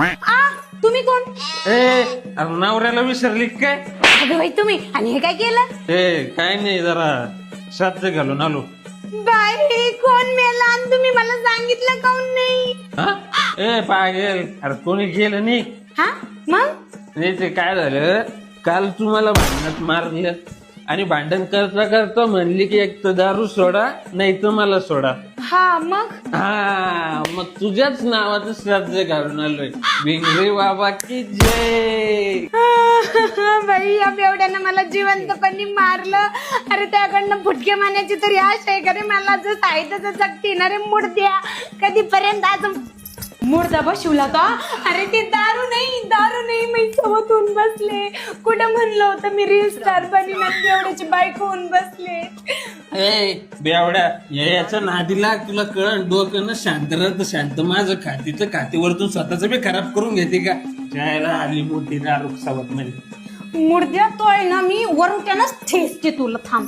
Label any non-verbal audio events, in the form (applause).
आ तुम्ही कोण? ए अरे नवऱ्याला विसरली का काय? अगं बाई तुम्ही. आणि हे काय केलं? ए काय नाही जरा श्राद्ध घालून आलो. बाई कोण मेला? आणि तुम्ही मला सांगितलं काऊन नाही? हा? ए पागेल. अरे कोणी गेलं नाही? हा? मग? नाही ते काय झालं? काल तुम्हाला भांडणात मारलं. आणि भांडण करता करता म्हणली की एक तर दारू सोडा नाही तर मला सोडा. हा मग? हा. मग तुझ्याच नावाचं श्राद्ध घालून आलोय. भिंगरे बाबा की जय? (laughs) बाई या बेवड्यानं मला जिवंतपणी मारलं. अरे त्याकडनं फुटके मारण्याची तरी आशा आहे का रे? मला जर साहित्याचं जगती ना रे मुडद्या कधीपर्यंत आज मुडदा बसवला तो अरे ते दारू नाही सोबत होऊन बसले. कुठं म्हणलं होतं मी रील स्टार बनीन आणि बेवड्याची बाईक होऊन बसले. ए बेवड्या या याच्या नादीला तुला कळ डोकं ना शांत राहत शांत माझं खातीचं खातीवरतून स्वतःच बी खराब करून घेते का? जायला आली मोठी दारू सावत मध्ये मुर्द्या तो आहे ना मी वरुट्यानंच ठेसते तुला थांब.